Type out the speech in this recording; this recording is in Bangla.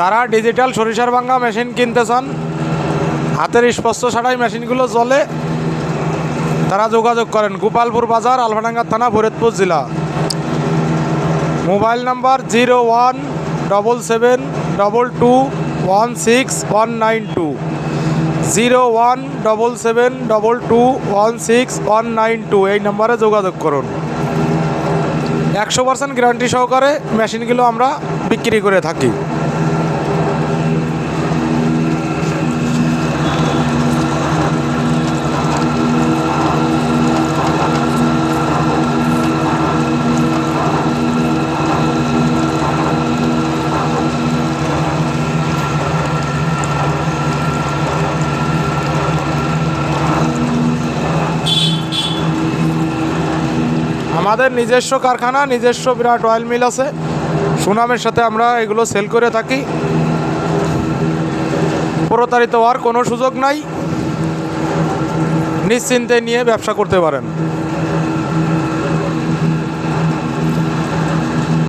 যারা ডিজিটাল সরিষার ভাঙ্গা মেশিন কিনতে চান, হাতের স্পর্শ ছাড়াই মেশিনগুলো চলে তারা যোগাযোগ করেন গোপালপুর বাজার, আলফাডাঙ্গা থানা ফরিদপুর জেলা। Mobile number zero one double seven double two one six one nine two. Zero one double seven double two one six one nine two, এই নাম্বারে যোগাযোগ করুন। একশো পার্সেন্ট গ্যারান্টি সহকারে মেশিনগুলো আমরা বিক্রি করে থাকি। আমাদের নিজস্ব কারখানা, নিজস্ব বিরাট অয়েল মিল আছে। সুনামের সাথে আমরা এগুলো সেল করে থাকি। প্রতারিত হওয়ার কোনো সুযোগ নাই। নিশ্চিন্তে নিয়ে ব্যবসা করতে পারেন।